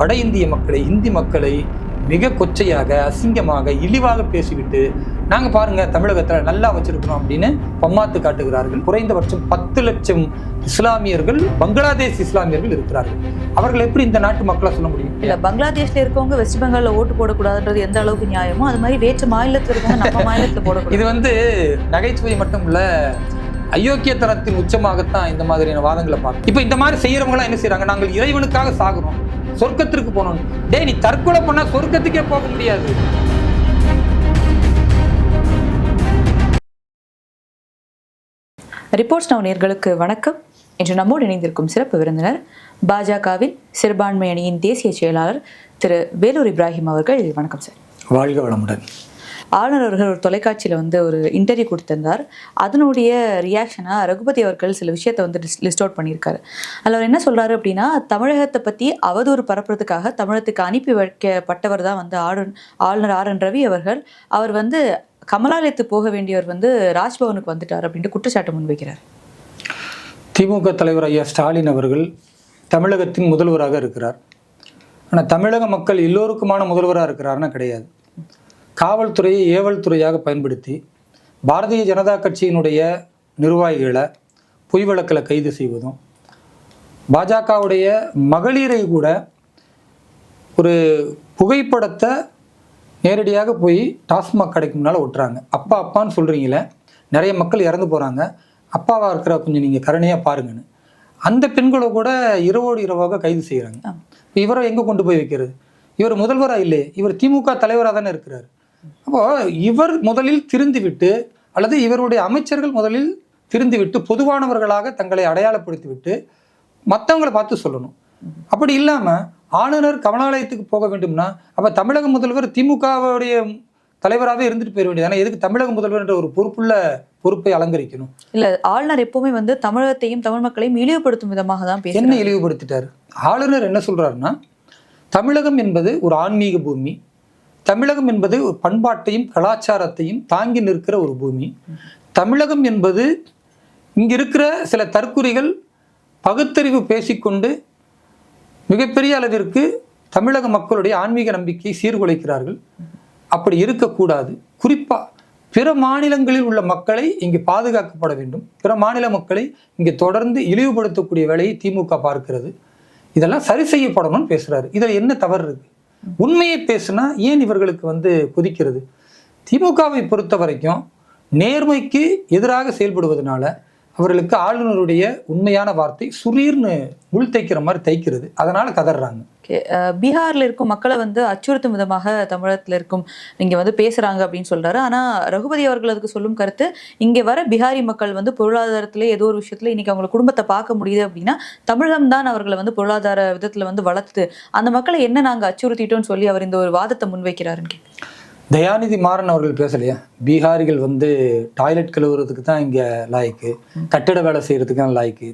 வட இந்திய மக்களை இந்தி மக்களை மிக கொச்சையாக அசிங்கமாக இழிவாக பேசிவிட்டு நாங்க பாருங்க தமிழகத்துல நல்லா வச்சிருக்கிறோம் அப்படின்னு பம்மாத்து காட்டுகிறார்கள். குறைந்தபட்சம் பத்து லட்சம் இஸ்லாமியர்கள் பங்களாதேஷ் இஸ்லாமியர்கள் இருக்கிறார்கள். அவர்கள் எப்படி இந்த நாட்டு மக்களை சொல்ல முடியும்? இல்ல பங்களாதேஷ்ல இருக்கவங்க வெஸ்ட் பெங்கால்ல ஓட்டு போடக்கூடாதுன்றது எந்த அளவுக்கு நியாயமோ அது மாதிரி வேற்று மாநிலத்துல இருக்கவங்க நம்ம மாநிலத்துல போடக்கூடாது. இது வந்து நகைச்சுவை மட்டும் இல்ல அயோக்கியத்தனத்தின் உச்சமாகத்தான் இந்த மாதிரியான வாதங்களை பார்க்கும் இப்போ இந்த மாதிரி செய்யறவங்க என்ன செய்றாங்க? நாங்கள் இறைவனுக்காக சாகுறோம். சொர்க்கத்திற்கு போனோம் டேய் நீ தற்கொலை பண்ணா சொர்க்கத்துக்கே போக முடியாது. ரிப்போர்ட்ஸ் நவ் நேர்களுக்கு வணக்கம். இன்று நம்மோடு இணைந்திருக்கும் சிறப்பு விருந்தினர் பாஜகவின் சிறுபான்மை அணியின் தேசிய செயலாளர் திரு வேலூர் இப்ராஹிம் அவர்கள். வணக்கம் சார். வாழ்க வளமுடன். ஆளுநர் அவர்கள் ஒரு தொலைக்காட்சியில் வந்து ஒரு இன்டர்வியூ கொடுத்திருந்தார். அதனுடைய ரியாக்ஷனாக ரகுபதி அவர்கள் சில விஷயத்தை வந்து லிஸ்ட் அவுட் பண்ணியிருக்காரு. அதில் அவர் என்ன சொல்கிறாரு அப்படின்னா தமிழகத்தை பற்றி அவதூறு பரப்புறதுக்காக தமிழகத்துக்கு அனுப்பி வைக்கப்பட்டவர் தான் வந்து ஆளுநர் ஆளுநர் ஆர் என் ரவி அவர்கள். அவர் வந்து கமலாலயத்துக்கு போக வேண்டியவர் வந்து ராஜ்பவனுக்கு வந்துட்டார் அப்படின்ட்டு குற்றச்சாட்டு முன்வைக்கிறார். திமுக தலைவர் ஐயா ஸ்டாலின் அவர்கள் தமிழகத்தின் முதல்வராக இருக்கிறார். ஆனால் தமிழக மக்கள் எல்லோருக்குமான முதல்வராக இருக்கிறாருன்னா கிடையாது. காவல்துறையை ஏவல் துறையாக பயன்படுத்தி பாரதிய ஜனதா கட்சியினுடைய நிர்வாகிகளை பொய் வழக்கில் கைது செய்வதும் பாஜகவுடைய மகளிரை கூட ஒரு புகைப்படத்தை நேரடியாக போய் டாஸ்மாக் கடைக்கு முன்னால் ஒட்டுறாங்க. அப்பா அப்பான்னு சொல்கிறீங்களே நிறைய மக்கள் இறந்து போகிறாங்க அப்பாவாக இருக்கிற கொஞ்சம் நீங்கள் கருணையாக பாருங்கன்னு. அந்த பெண்களை கூட இரவோடு இரவாக கைது செய்கிறாங்க. இப்போ இவரை எங்கே கொண்டு போய் வைக்கிறது? இவர் முதல்வராக இல்லையே இவர் திமுக தலைவராக தானே இருக்கிறார். அப்போ இவர் முதலில் திருந்திவிட்டு அல்லது இவருடைய அமைச்சர்கள் முதலில் திருந்திவிட்டு பொதுவானவர்களாக தங்களை அடையாளப்படுத்திவிட்டு மற்றவங்களை பார்த்து சொல்லணும். அப்படி இல்லாமல் ஆளுநர் கமலாலயத்துக்கு போக வேண்டும்னா அப்போ தமிழக முதல்வர் திமுகவுடைய தலைவராகவே இருந்துட்டு போயிட வேண்டியது. ஆனால் எதுக்கு தமிழக முதல்வர் என்ற ஒரு பொறுப்புள்ள பொறுப்பை அலங்கரிக்கணும். இல்ல ஆளுநர் எப்பவுமே வந்து தமிழகத்தையும் தமிழ் மக்களையும் இழிவுபடுத்தும் விதமாக தான் என்ன இழிவுபடுத்திட்டார்? ஆளுநர் என்ன சொல்றாருன்னா தமிழகம் என்பது ஒரு ஆன்மீக பூமி. தமிழகம் என்பது ஒரு பண்பாட்டையும் கலாச்சாரத்தையும் தாங்கி நிற்கிற ஒரு பூமி. தமிழகம் என்பது இங்கே இருக்கிற சில தற்குறிகள் பகுத்தறிவு பேசிக்கொண்டு மிகப்பெரிய அளவிற்கு தமிழக மக்களுடைய ஆன்மீக நம்பிக்கையை சீர்குலைக்கிறார்கள். அப்படி இருக்கக்கூடாது. குறிப்பாக பிற மாநிலங்களில் உள்ள மக்களை இங்கு பாதுகாக்கப்பட வேண்டும். பிற மாநில மக்களை இங்கே தொடர்ந்து இழிவுபடுத்தக்கூடிய வேலையை திமுக பார்க்கிறது. இதெல்லாம் சரி செய்யப்படணும்னு பேசுகிறாரு இதில் என்ன தவறு இருக்குது உண்மையை பேசுனா ஏன் இவர்களுக்கு வந்து கொதிக்கிறது? திமுகவை பொறுத்த வரைக்கும் நேர்மைக்கு எதிராக செயல்படுவதனால அவர்களுக்கு ஆளுநருடைய உண்மையான வார்த்தை சுரீர்னு உள் தைக்கிற மாதிரி தைக்கிறது அதனால கதறாங்க பீகார்ல இருக்கும் மக்களை வந்து அச்சுறுத்தும் விதமாக தமிழகத்துல இருக்கும். இங்க வந்து பேசுறாங்க அப்படின்னு சொல்றாரு. ஆனா ரகுபதி அவர்கள் அதுக்கு சொல்லும் கருத்து இங்க வர பிகாரி மக்கள் வந்து பொருளாதாரத்துல ஏதோ ஒரு விஷயத்துல இன்னைக்கு அவங்க குடும்பத்தை பார்க்க முடியுது அப்படின்னா தமிழகம் தான் அவர்களை வந்து பொருளாதார விதத்துல வந்து வளர்த்து அந்த மக்களை என்ன நாங்க அச்சுறுத்திட்டோம்னு சொல்லி அவர் இந்த ஒரு வாதத்தை முன்வைக்கிறாருன்னு. தயாநிதி மாறன் அவர்கள் பேசலையா? பீகாரிகள் வந்து டாய்லெட் கழுவுறதுக்கு தான் இங்கே லாய்க்கு. கட்டிட வேலை செய்கிறதுக்கு தான் லாய்க்கு.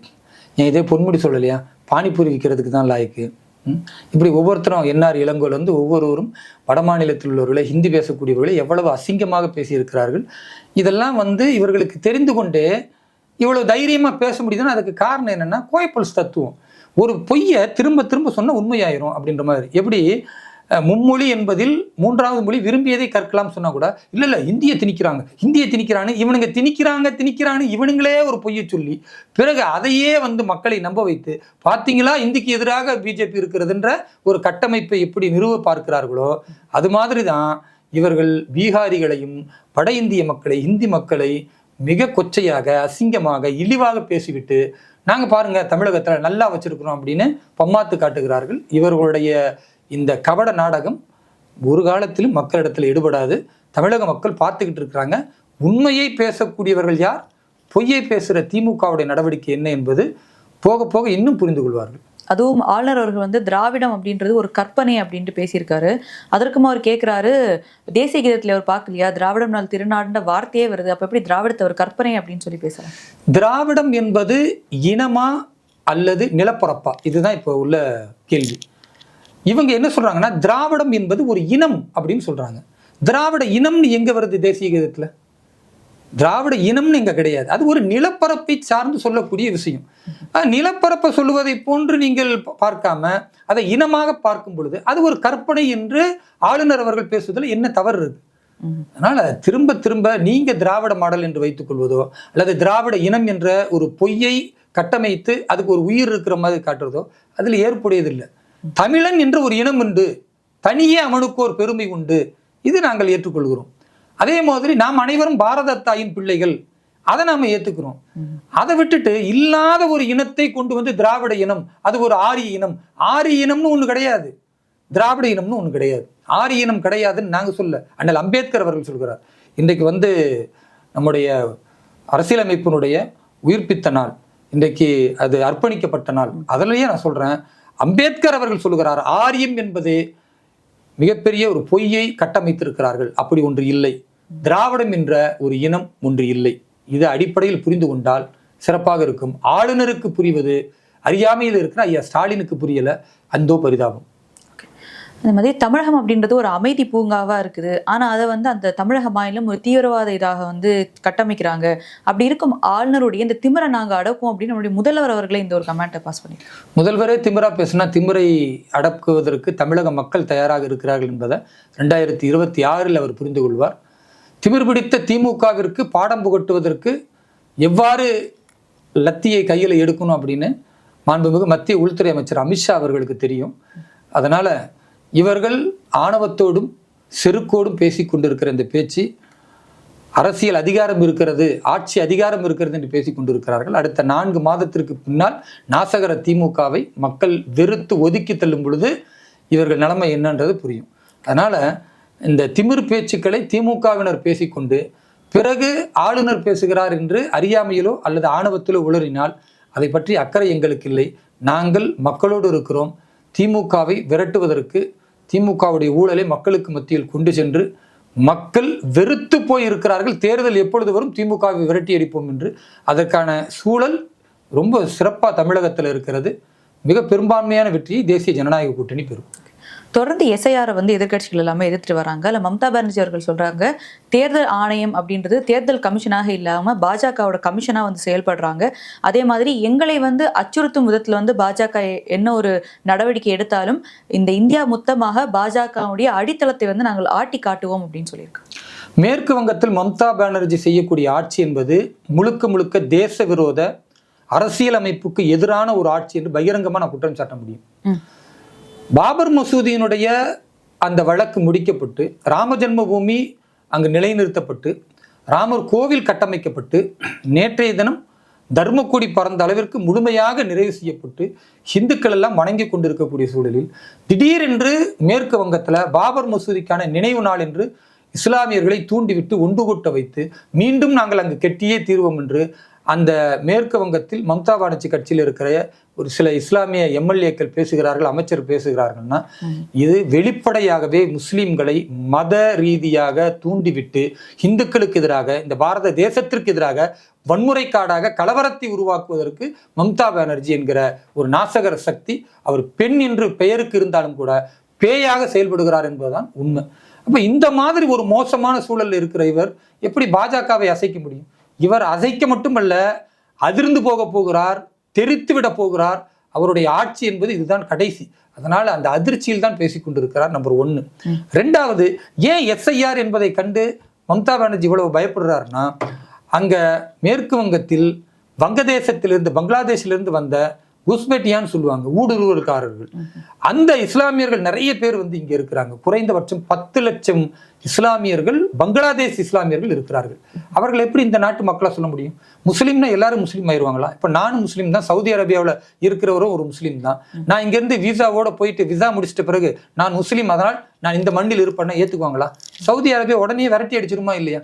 ஏன் இதே பொன்முடி சொல்லலையா? பானிபூரி விற்கிறதுக்கு தான் லாய்க்கு. இப்படி ஒவ்வொருத்தரும் என்ஆர் இளங்கோல் வந்து ஒவ்வொருவரும் வட மாநிலத்தில் உள்ளவர்களை ஹிந்தி பேசக்கூடியவர்களை எவ்வளவு அசிங்கமாக பேசியிருக்கிறார்கள். இதெல்லாம் வந்து இவர்களுக்கு தெரிந்து கொண்டே இவ்வளவு தைரியமா பேச முடியுதுன்னா அதுக்கு காரணம் என்னன்னா கோயப்பல்ஸ் தத்துவம். ஒரு பொய்யை திரும்ப திரும்ப சொன்னால் உண்மையாயிரும் அப்படின்ற மாதிரி. எப்படி? மும்மொழி என்பதில் மூன்றாவது மொழி விரும்பியதை கற்கலாம் சொன்னா கூட இல்லை இல்லை இந்திய திணிக்கிறாங்க. இந்திய திணிக்கிறான்னு இவனுங்க திணிக்கிறாங்க திணிக்கிறான்னு இவனுங்களே ஒரு பொய்யை சொல்லி பிறகு அதையே வந்து மக்களை நம்ப வைத்து பார்த்தீங்களா இந்திக்கு எதிராக பிஜேபி இருக்கிறதுன்ற ஒரு கட்டமைப்பை எப்படி நிறுவ பார்க்கிறார்களோ அது மாதிரி தான் இவர்கள் பீகாரிகளையும் வட இந்திய மக்களை இந்தி மக்களை மிக கொச்சையாக அசிங்கமாக இழிவாக பேசிவிட்டு நாங்கள் பாருங்க தமிழகத்தில் நல்லா வச்சிருக்கிறோம் அப்படின்னு பம்மாத்து காட்டுகிறார்கள். இவர்களுடைய இந்த கபட நாடகம் ஒரு காலத்திலும் மக்களிடத்தில் ஈடுபடாது தமிழக மக்கள் பார்த்துக்கிட்டு இருக்கிறாங்க. உண்மையை பேசக்கூடியவர்கள் யார்? பொய்யை பேசுகிற திமுகவுடைய நடவடிக்கை என்ன என்பது போக போக இன்னும் புரிந்து கொள்வார்கள். அதுவும் ஆளுநர் அவர்கள் வந்து திராவிடம் அப்படின்றது ஒரு கற்பனை அப்படின்ட்டு பேசியிருக்காரு. அதற்கும் அவர் கேட்குறாரு தேசிய கீதத்தில் அவர் பார்க்கலையா? திராவிடம் நாள் திருநாடுன்ற வார்த்தையே வருது. அப்போ எப்படி திராவிடத்தை ஒரு கற்பனை அப்படின்னு சொல்லி பேசுறாங்க திராவிடம் என்பது இனமா அல்லது நிலப்பரப்பா? இதுதான் இப்போ உள்ள கேள்வி. இவங்க என்ன சொல்றாங்கன்னா திராவிடம் என்பது ஒரு இனம் அப்படின்னு சொல்றாங்க. திராவிட இனம்னு எங்க வருது தேசிய கீதத்துல? திராவிட இனம்னு இங்க கிடையாது. அது ஒரு நிலப்பரப்பை சார்ந்து சொல்லக்கூடிய விஷயம். நிலப்பரப்பை சொல்லுவதை போன்று நீங்கள் பார்க்காம அதை இனமாக பார்க்கும் பொழுது அது ஒரு கற்பனை என்று ஆளுநர் அவர்கள் பேசுவதில் என்ன தவறு இருக்கு? அதனால திரும்ப திரும்ப நீங்க திராவிட மாடல் என்று வைத்துக் கொள்வதோ அல்லது திராவிட இனம் என்ற ஒரு பொய்யை கட்டமைத்து அதுக்கு ஒரு உயிர் இருக்கிற மாதிரி காட்டுறதோ அதில் ஏற்புடையதில்லை. தமிழன் என்று ஒரு இனம் உண்டு. தனியே அவனுக்கு ஒரு பெருமை உண்டு. இது நாங்கள் ஏற்றுக்கொள்கிறோம். அதே மாதிரி நாம் அனைவரும் பாரத தாயின் பிள்ளைகள். அதை நாம் ஏற்றுக்கிறோம் அதை விட்டுட்டு இல்லாத ஒரு இனத்தை கொண்டு வந்து திராவிட இனம் அது ஒரு ஆரிய இனம். ஆரிய இனம்னு ஒன்று கிடையாது. திராவிட இனம்னு ஒன்று கிடையாது. ஆரிய இனம் கிடையாதுன்னு நாங்கள் சொல்ல அண்ணல் அம்பேத்கர் அவர்கள் சொல்கிறார். இன்றைக்கு வந்து நம்முடைய அரசியலமைப்பினுடைய உயிர்ப்பித்த நாள். இன்றைக்கு அது அர்ப்பணிக்கப்பட்ட நாள். அதிலேயே நான் சொல்கிறேன் அம்பேத்கர் அவர்கள் சொல்கிறார் ஆரியம் என்பதே மிகப்பெரிய ஒரு பொய்யை கட்டமைத்திருக்கிறார்கள். அப்படி ஒன்று இல்லை. திராவிடம் என்ற ஒரு இனம் ஒன்று இல்லை. இது அடிப்படையில் புரிந்து கொண்டால் சிறப்பாக இருக்கும். ஆளுநருக்கு புரிவது அறியாமையில் இருக்கிற ஐயா ஸ்டாலினுக்கு புரியல. அந்தோ பரிதாபம். அந்த மாதிரி தமிழகம் அப்படின்றது ஒரு அமைதி பூங்காவாக இருக்குது. ஆனால் அதை வந்து அந்த தமிழக மாநிலம் ஒரு தீவிரவாத இதாக வந்து கட்டமைக்கிறாங்க. அப்படி இருக்கும் ஆளுநருடைய இந்த திமிரை நாங்கள் அடக்கும் அப்படின்னு நம்முடைய முதல்வர் அவர்களே இந்த ஒரு கமெண்ட்டை பாஸ் பண்ணி முதல்வரே திமிரா பேசினா திமிரை அடக்குவதற்கு தமிழக மக்கள் தயாராக இருக்கிறார்கள் என்பதை ரெண்டாயிரத்தி இருபத்தி ஆறில் அவர் புரிந்து கொள்வார். திமிர் பிடித்த திமுகவிற்கு பாடம் புகட்டுவதற்கு எவ்வாறு லத்தியை கையில் எடுக்கணும் அப்படின்னு மாண்புமிகு மத்திய உள்துறை அமைச்சர் அமித்ஷா அவர்களுக்கு தெரியும். அதனால் இவர்கள் ஆணவத்தோடும் செருக்கோடும் பேசி கொண்டிருக்கிற இந்த பேச்சு அரசியல் அதிகாரம் இருக்கிறது ஆட்சி அதிகாரம் இருக்கிறது என்று பேசி கொண்டிருக்கிறார்கள். அடுத்த நான்கு மாதத்திற்கு பின்னால் நாசகர திமுகவை மக்கள் வெறுத்து ஒதுக்கி தள்ளும் பொழுது இவர்கள் நிலைமை என்னன்றது புரியும். அதனால் இந்த திமிர் பேச்சுக்களை திமுகவினர் பேசிக்கொண்டு பிறகு ஆளுநர் பேசுகிறார் என்று அறியாமையிலோ அல்லது ஆணவத்திலோ உளறினால் அதை பற்றி அக்கறை எங்களுக்கு இல்லை. நாங்கள் மக்களோடு இருக்கிறோம். திமுகவை விரட்டுவதற்கு திமுகவுடைய ஊழலை மக்களுக்கு மத்தியில் கொண்டு சென்று மக்கள் வெறுத்து போய் இருக்கிறார்கள் தேர்தல் எப்பொழுது வரும்? திமுகவை விரட்டி அடிப்போம் என்று. அதற்கான சூழல் ரொம்ப சிறப்பாக தமிழகத்தில் இருக்கிறது. மிக பெரும்பான்மையான வெற்றியை தேசிய ஜனநாயக கூட்டணி பெறும். தொடர்ந்து எஸ்ஐஆரை வந்து எதிர்க்கட்சிகள் எல்லாமே எதிர்த்து வராங்க. இல்ல மம்தா பானர்ஜி அவர்கள் சொல்றாங்க தேர்தல் ஆணையம் அப்படின்றது தேர்தல் கமிஷனாக இல்லாம பாஜகவோட கமிஷனா வந்து செயல்படுறாங்க. அதே மாதிரி எங்களை வந்து அச்சுறுத்தும் விதத்துல வந்து பாஜக என்ன ஒரு நடவடிக்கை எடுத்தாலும் இந்த இந்தியா மொத்தமாக பாஜகவுடைய அடித்தளத்தை வந்து நாங்கள் ஆட்டி காட்டுவோம் அப்படின்னு சொல்லியிருக்காங்க. மேற்கு வங்கத்தில் மம்தா பானர்ஜி செய்யக்கூடிய ஆட்சி என்பது முழுக்க முழுக்க தேச விரோத அரசியல் அமைப்புக்கு எதிரான ஒரு ஆட்சி என்று பகிரங்கமாக நான் குற்றம் சாட்ட முடியும். பாபர் மசூதியினுடைய அந்த வழக்கு முடிக்கப்பட்டு ராம ஜென்மபூமி அங்கு நிலைநிறுத்தப்பட்டு ராமர் கோவில் கட்டமைக்கப்பட்டு நேற்றைய தினம் தர்மக்கொடி பறந்த அளவிற்கு முழுமையாக நிறைவு செய்யப்பட்டு இந்துக்கள் எல்லாம் வணங்கி கொண்டிருக்கக்கூடிய சூழலில் திடீரென்று மேற்கு வங்கத்தில் பாபர் மசூதிக்கான நினைவு நாள் என்று இஸ்லாமியர்களை தூண்டிவிட்டு ஒன்று கூட்ட வைத்து மீண்டும் நாங்கள் அங்கு கெட்டியே தீர்வோம் என்று அந்த மேற்கு வங்கத்தில் மம்தா பானர்ஜி கட்சியில் இருக்கிற ஒரு சில இஸ்லாமிய எம்எல்ஏக்கள் பேசுகிறார்கள் அமைச்சர் பேசுகிறார்கள்னா இது வெளிப்படையாகவே முஸ்லிம்களை மத ரீதியாக தூண்டிவிட்டு இந்துக்களுக்கு எதிராக இந்த பாரத தேசத்திற்கு எதிராக வன்முறைக்காடாக கலவரத்தை உருவாக்குவதற்கு மம்தா பானர்ஜி என்கிற ஒரு நாசகர சக்தி அவர் பெண் என்று பெயருக்கு இருந்தாலும் கூட பேயாக செயல்படுகிறார் என்பதுதான் உண்மை. அப்ப இந்த மாதிரி ஒரு மோசமான சூழல்ல இருக்கிற இவர் எப்படி பாஜகவை அசைக்க முடியும்? இவர் அசைக்க மட்டுமல்ல அதிர்ந்து போக போகிறார் தெரித்து விட போகிறார். அவருடைய ஆட்சி என்பது இதுதான் கடைசி. அதனால அந்த அதிர்ச்சியில் தான் பேசிக் கொண்டிருக்கிறார் நம்பர் ஒன்னு. ரெண்டாவது ஏன் எஸ்ஐஆர் என்பதை கண்டு மம்தா பானர்ஜி இவ்வளவு பயப்படுறாருன்னா அங்க மேற்கு வங்கத்தில் வங்கதேசத்திலிருந்து பங்களாதேஷிலிருந்து வந்த உஸ்பெட்டியான்னு சொல்லுவாங்க ஊடுருவல்காரர்கள். அந்த இஸ்லாமியர்கள் நிறைய பேர் வந்து இங்க இருக்கிறாங்க. குறைந்தபட்சம் பத்து லட்சம் இஸ்லாமியர்கள் பங்களாதேஷ் இஸ்லாமியர்கள் இருக்கிறார்கள். அவர்கள் எப்படி இந்த நாட்டு மக்களை சொல்ல முடியும்? முஸ்லீம்னா எல்லாரும் முஸ்லீம் ஆயிடுவாங்களா இப்போ நானும் முஸ்லீம் தான் சவுதி அரேபியாவில் இருக்கிறவரும் ஒரு முஸ்லீம் தான். நான் இங்கேருந்து விசாவோட போயிட்டு விசா முடிச்சிட்ட பிறகு நான் முஸ்லீம் அதனால் நான் இந்த மண்ணில் இருப்பேன்னா ஏற்றுக்குவாங்களா சவுதி அரேபியா உடனே விரட்டி அடிச்சிருமா இல்லையா?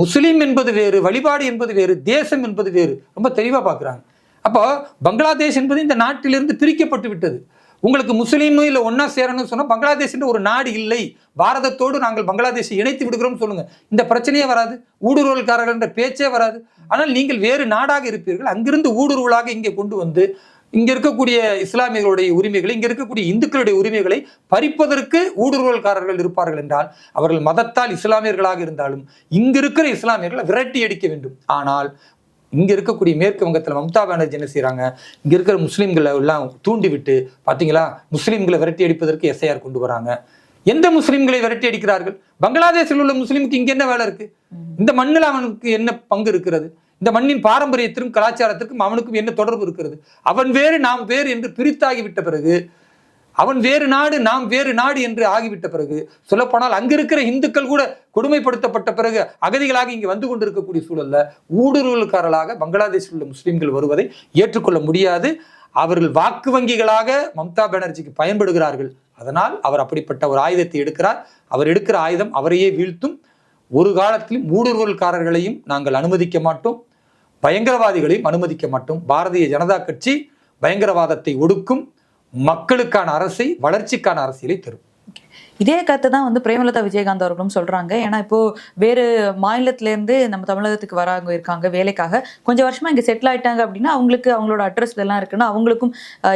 முஸ்லீம் என்பது வேறு வழிபாடு என்பது வேறு தேசம் என்பது வேறு. ரொம்ப தெளிவாக பார்க்குறாங்க அப்போ பங்களாதேஷ் என்பது இந்த நாட்டிலிருந்து பிரிக்கப்பட்டு விட்டது. உங்களுக்கு முஸ்லீமு இல்லை ஒன்றா சேரணும்னு சொன்னால் பங்களாதேஷ் ஒரு நாடு இல்லை. பாரதத்தோடு நாங்கள் பங்களாதேஷை இணைத்து விடுகிறோம்னு சொல்லுங்க. இந்த பிரச்சனையே வராது. ஊடுருவல்காரர்கள் என்ற பேச்சே வராது. ஆனால் நீங்கள் வேறு நாடாக இருப்பீர்கள். அங்கிருந்து ஊடுருவலாக இங்கே கொண்டு வந்து இங்க இருக்கக்கூடிய இஸ்லாமியர்களுடைய உரிமைகளை இங்க இருக்கக்கூடிய இந்துக்களுடைய உரிமைகளை பறிப்பதற்கு ஊடுருவல்காரர்கள் இருப்பார்கள் என்றால் அவர்கள் மதத்தால் இஸ்லாமியர்களாக இருந்தாலும் இங்கிருக்கிற இஸ்லாமியர்களை விரட்டி அடிக்க வேண்டும். ஆனால் இங்க இருக்கக்கூடிய மேற்கு வங்கத்துல மம்தா பானர்ஜி என்ன செய்றாங்க? இங்க இருக்கிற முஸ்லிம்களை எல்லாம் தூண்டி விட்டு பாத்தீங்களா? முஸ்லிம்களை விரட்டி அடிப்பதற்கு எஸ்ஐஆர் கொண்டு வராங்க. எந்த முஸ்லிம்களை விரட்டி அடிக்கிறார்கள்? பங்களாதேஷில் உள்ள முஸ்லிமுக்கு இங்க என்ன வேலை இருக்கு? இந்த மண்ணில் அவனுக்கு என்ன பங்கு இருக்கிறது? இந்த மண்ணின் பாரம்பரியத்திற்கும் கலாச்சாரத்திற்கும் அவனுக்கும் என்ன தொடர்பு இருக்கிறது? அவன் வேறு நாம் வேறு என்று பிரித்தாகிவிட்ட பிறகு அவன் வேறு நாடு நாம் வேறு நாடு என்று ஆகிவிட்ட பிறகு சொல்லப்போனால் அங்கிருக்கிற இந்துக்கள் கூட கொடுமைப்படுத்தப்பட்ட பிறகு அகதிகளாக இங்கு வந்து கொண்டிருக்கக்கூடிய சூழல்ல ஊடுருவல்காரர்களாக பங்களாதேஷில் உள்ள முஸ்லீம்கள் வருவதை ஏற்றுக்கொள்ள முடியாது. அவர்கள் வாக்கு வங்கிகளாக மம்தா பானர்ஜிக்கு பயன்படுகிறார்கள். அதனால் அவர் அப்படிப்பட்ட ஒரு ஆயுதத்தை எடுக்கிறார். அவர் எடுக்கிற ஆயுதம் அவரையே வீழ்த்தும். ஒரு காலத்திலும் ஊடுருவல்காரர்களையும் நாங்கள் அனுமதிக்க மாட்டோம். பயங்கரவாதிகளையும் அனுமதிக்க மாட்டோம். பாரதிய ஜனதா கட்சி பயங்கரவாதத்தை ஒடுக்கும். மக்களுக்கான அரசை வளர்ச்சிக்கான அரசியலை தரும். இதே கருத்தை தான் வந்து பிரேமலதா விஜயகாந்த் அவர்களும் சொல்றாங்க. ஏன்னா இப்போ வேறு மாநிலத்திலேருந்து நம்ம தமிழகத்துக்கு வராங்க இருக்காங்க வேலைக்காக. கொஞ்சம் வருஷமா இங்கே செட்டில் ஆயிட்டாங்க அப்படின்னா அவங்களுக்கு அவங்களோட அட்ரஸ் இதெல்லாம் இருக்குன்னா அவங்களுக்கும்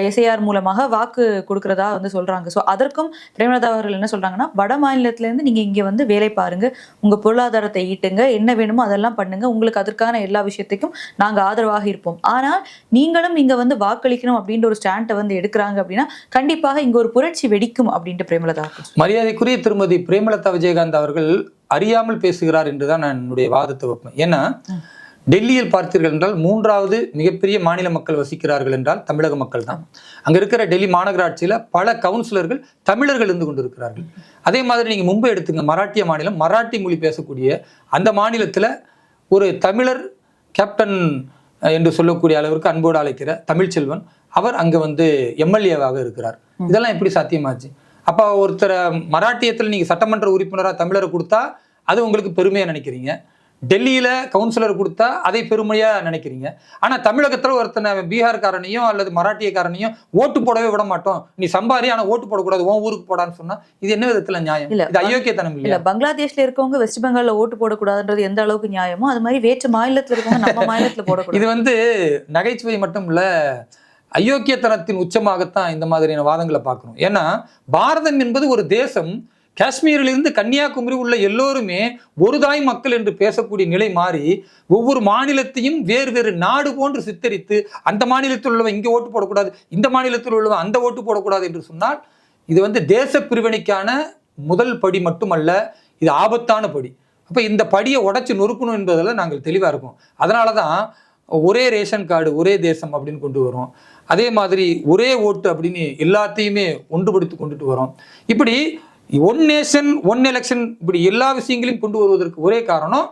எஸ்ஐஆர் மூலமாக வாக்கு கொடுக்கறதா வந்து சொல்றாங்க. ஸோ அதற்கும் பிரேமலதா அவர்கள் என்ன சொல்றாங்கன்னா வட மாநிலத்திலேருந்து நீங்கள் நீங்க வந்து வேலை பாருங்க. உங்க பொருளாதாரத்தை ஈட்டுங்க. என்ன வேணுமோ அதெல்லாம் பண்ணுங்க. உங்களுக்கு அதற்கான எல்லா விஷயத்துக்கும் நாங்கள் ஆதரவாக இருப்போம். ஆனால் நீங்களும் இங்க வந்து வாக்களிக்கணும் அப்படின்ற ஒரு ஸ்டாண்டை வந்து எடுக்கிறாங்க அப்படின்னா கண்டிப்பாக இங்க ஒரு புரட்சி வெடிக்கும் அப்படின்ட்டு பிரேமலதா மரியாதைக்குரிய திருமதி பிரேமலதா விஜயகாந்த் அவர்கள் அறியாமல் பேசுகிறார் என்றுதான் நான் என்னுடைய வாதத்தை வைப்பேன். ஏன்னா டெல்லியில் பார்த்தீர்கள் என்றால் மூன்றாவது மிகப்பெரிய மாநில மக்கள் வசிக்கிறார்கள் என்றால் தமிழக மக்கள் தான். அங்க இருக்கிற டெல்லி மாநகராட்சியில பல கவுன்சிலர்கள் தமிழர்கள் இருந்து கொண்டிருக்கிறார்கள். அதே மாதிரி நீங்க மும்பை எடுத்துங்க மராட்டிய மாநிலம் மராட்டி மொழி பேசக்கூடிய அந்த மாநிலத்துல ஒரு தமிழர் கேப்டன் என்று சொல்லக்கூடிய அளவிற்கு அன்போடு அழைக்கிற தமிழ்ச்செல்வன் அவர் அங்க வந்து எம்எல்ஏவாக இருக்கிறார். இதெல்லாம் எப்படி சாத்தியமாச்சு? அப்ப ஒருத்தரை மராட்டியத்தில் நீங்க சட்டமன்ற உறுப்பினரா தமிழரை கொடுத்தா அது உங்களுக்கு பெருமையா நினைக்கிறீங்க? டெல்லியில கவுன்சிலர் கொடுத்தா அதை பெருமையா நினைக்கிறீங்க? ஆனா தமிழகத்துல ஒருத்தனை பீகார்காரனையும் அல்லது மராட்டியக்காரனையும் ஓட்டு போடவே விட மாட்டோம். நீ சம்பாரி ஆனா ஓட்டு போடக்கூடாது உன் ஊருக்கு போடான்னு சொன்னா இது என்ன விதத்துல நியாயம்? இல்ல, இது அயோக்கியத்தனம் இல்ல பங்களாதேஷ்ல இருக்கவங்க வெஸ்ட் பெங்கால்ல ஓட்டு போடக்கூடாதுன்றது எந்த அளவுக்கு நியாயமோ அது மாதிரி வேற்று மாநிலத்துல இருக்கவங்க நம்ம மாநிலத்துல போடக்கூடாது. இது வந்து நகைச்சுவை மட்டும் இல்ல அயோக்கியத்தனத்தின் உச்சமாகத்தான் இந்த மாதிரியான வாதங்களை பார்க்கணும். ஏன்னா பாரதம் என்பது ஒரு தேசம் காஷ்மீரிலிருந்து கன்னியாகுமரி உள்ள எல்லோருமே ஒரு தாய் மக்கள் என்று பேசக்கூடிய நிலை மாறி ஒவ்வொரு மாநிலத்தையும் வேறு வேறு நாடு போன்று சித்தரித்து அந்த மாநிலத்தில் உள்ளவன் இங்கே ஓட்டு போடக்கூடாது இந்த மாநிலத்தில் உள்ளவன் அந்த ஓட்டு போடக்கூடாது என்று சொன்னால் இது வந்து தேச பிரிவினைக்கான முதல் படி மட்டுமல்ல இது ஆபத்தான படி. அப்போ இந்த படியை உடச்சி நொறுக்கணும் என்பதில் நாங்கள் தெளிவாக இருக்கோம். அதனால தான் ஒரே ரேஷன் கார்டு ஒரே தேசம் அப்படின்னு கொண்டு வரோம். அதே மாதிரி ஒரே ஓட்டு அப்படின்னு எல்லாத்தையுமே ஒன்றுபடுத்தி கொண்டுட்டு வரோம். இப்படி ஒன் நேஷன் ஒன் எலெக்ஷன் இப்படி எல்லா விஷயங்களையும் கொண்டு வருவதற்கு ஒரே காரணம்